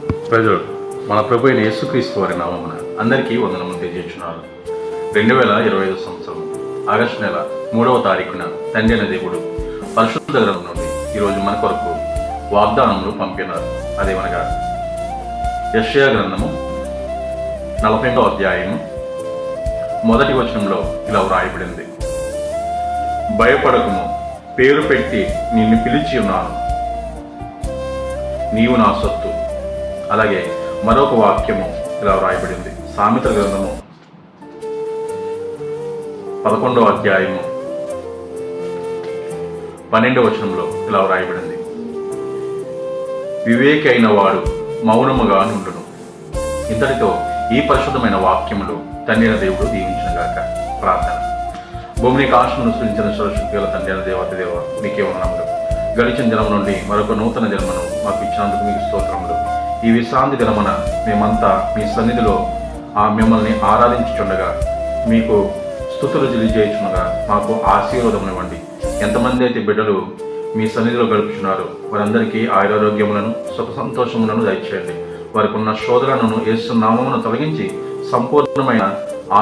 ప్రజలు మన ప్రభు అయిన యేసుక్రీస్తు వారి నామమున అందరికీ వందనములు తెలియజేస్తున్నారు రెండు వేల ఇరవై ఐదు సంవత్సరం ఆగస్టు నెల మూడవ తారీఖున తండ్రి అయిన దేవుడు పరిశుద్ధ గ్రంథం నుండి ఈరోజు మన కొరకు వాగ్దానములు పంపినారు. అదేమనగా యెషయా గ్రంథము నలభై అధ్యాయము మొదటి వచనంలో ఇలా వ్రాయబడింది. భయపడకము పేరు పెట్టి నిన్ను పిలిచి ఉన్నాను. నీవు నా సొత్తు. అలాగే మరొక వాక్యము ఇలా వ్రాయబడింది. సామెత గ్రంథము పదకొండవ అధ్యాయము పన్నెండవ వచనంలో ఇలా వ్రాయబడింది. వివేకైన వాడు మౌనముగా నుండును. ఇంతటితో ఈ పరిశుద్ధమైన వాక్యములు తండ్రిన దేవుడు దీవించినగాక. ప్రార్థన. భూమిని కాశమును సృష్టించిన సరస్వతి తండ్రిన దేవత దేవ మీకే వందనములు. గడిచిన దినం నుండి మరొక నూతన జన్మను మాకు ఇచ్చినందుకు మీకు స్తోత్రములు. ఈ విశ్రాంతి దినమున మేమంతా మీ సన్నిధిలో ఆ మిమ్మల్ని ఆరాధించుచుండగా మీకు స్థుతులు తెలియజేయచుండగా మాకు ఆశీర్వాదమునివ్వండి ఎంతమంది అయితే బిడ్డలు మీ సన్నిధిలో గడుపుచున్నారు వారందరికీ ఆయురారోగ్యములను సుఖ సంతోషములను దయచేయండి. వారికి ఉన్న శోధనను యేసు నామమును తొలగించి సంపూర్ణమైన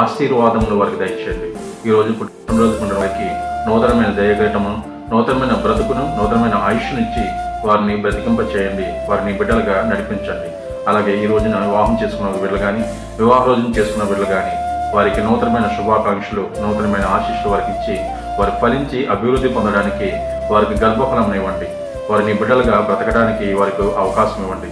ఆశీర్వాదములు వారికి దయచేయండి. ఈ రోజు పుట్టినరోజు పుట్టిన వారికి నూతనమైన దయగటమును నూతనమైన బ్రతుకును నూతనమైన ఆయుష్నిచ్చి వారిని బ్రతికింప చేయండి వారిని బిడ్డలుగా నడిపించండి. అలాగే ఈ రోజున వివాహం చేసుకున్న బిడ్డలు కానీ వివాహ రోజున చేసుకున్న బిడ్డలు కానీ వారికి నూతనమైన శుభాకాంక్షలు నూతనమైన ఆశీస్సులు వారికి ఇచ్చి వారు ఫలించి అభివృద్ధి పొందడానికి వారికి గర్భఫలం ఇవ్వండి. వారిని బిడ్డలుగా బ్రతకడానికి వారికి అవకాశం ఇవ్వండి.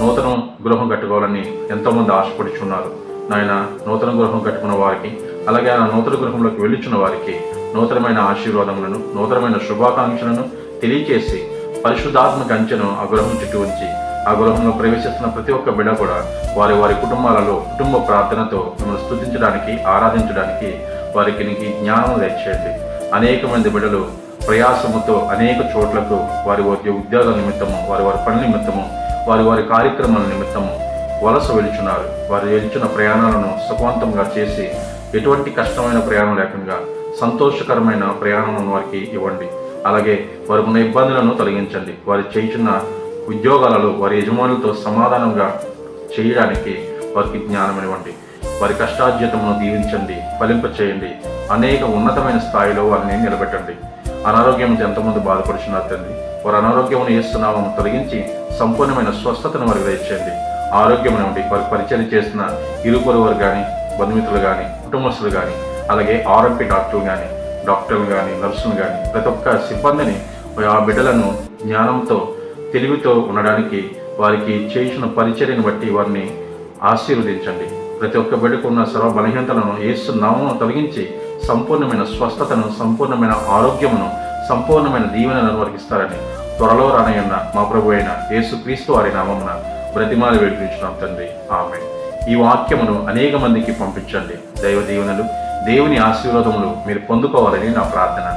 నూతన గృహం కట్టుకోవాలని ఎంతోమంది ఆశపడుచున్నారు. నాయన నూతన గృహం కట్టుకున్న వారికి అలాగే ఆ నూతన గృహంలోకి వెళ్ళిచున్న వారికి నూతనమైన ఆశీర్వాదములను నూతనమైన శుభాకాంక్షలను తెలియచేసి పరిశుద్ధాత్మ కంచెను ఆ గృహం చుట్టూ ఉంచి ఆ గృహంలో ప్రవేశిస్తున్న ప్రతి ఒక్క బిడ కూడా వారి వారి కుటుంబాలలో కుటుంబ ప్రార్థనతో మిమ్మల్ని స్తుతించడానికి ఆరాధించడానికి వారికి నీకు జ్ఞానం తెచ్చేయండి అనేక మంది బిడలు ప్రయాసముతో అనేక చోట్లకు వారి వారి ఉద్యోగాల నిమిత్తము వారి వారి పనుల నిమిత్తము వారి వారి కార్యక్రమాల నిమిత్తము వలస వెలుచున్నారు వారు వెలుచున్న ప్రయాణాలను సుఖవంతంగా చేసి ఎటువంటి కష్టమైన ప్రయాణం లేకుండా సంతోషకరమైన ప్రయాణం వారికి ఇవ్వండి. అలాగే వారికి ఉన్న ఇబ్బందులను తొలగించండి. వారు చేయించిన ఉద్యోగాలలో వారి యజమానులతో సమాధానంగా చేయడానికి వారికి జ్ఞానం ఇవ్వండి వారి కష్టార్జితమును దీవించండి ఫలింప చేయండి. అనేక ఉన్నతమైన స్థాయిలో వారిని నిలబెట్టండి. అనారోగ్యం ఎంతమంది బాధపడుచున్నారు తండ్రి? వారి అనారోగ్యమును ఏస్తున్నామని తొలగించి సంపూర్ణమైన స్వస్థతను వారికి దయచేయండి. ఆరోగ్యం నుండి వారికి పరిచయం చేసిన ఇరుపరువారు కానీ బంధుమిత్రులు కానీ కుటుంబస్తులు కానీ అలాగే ఆరోగ్య డాక్టర్లు కానీ డాక్టర్లు కానీ నర్సులు కానీ ప్రతి ఒక్క సిబ్బందిని ఆ బిడ్డలను జ్ఞానంతో తెలివితో ఉండడానికి వారికి చేసిన పరిచర్యను బట్టి వారిని ఆశీర్వదించండి. ప్రతి ఒక్క బిడ్డకు ఉన్న సర్వ బలహీనతలను ఏసు నామను తొలగించి సంపూర్ణమైన స్వస్థతను సంపూర్ణమైన ఆరోగ్యమును సంపూర్ణమైన దీవెనను వారికి త్వరలో రానయన్న మా ప్రభు అయిన యేసు క్రీస్తు వారి నామమున ప్రతిమాలు వేడుకుంటున్నాం తండ్రి. ఆమె ఈ వాక్యమును అనేక మందికి పంపించండి. దైవ దీవెనలు దేవుని ఆశీర్వాదములు మీరు పొందుకోవాలని నా ప్రార్థన.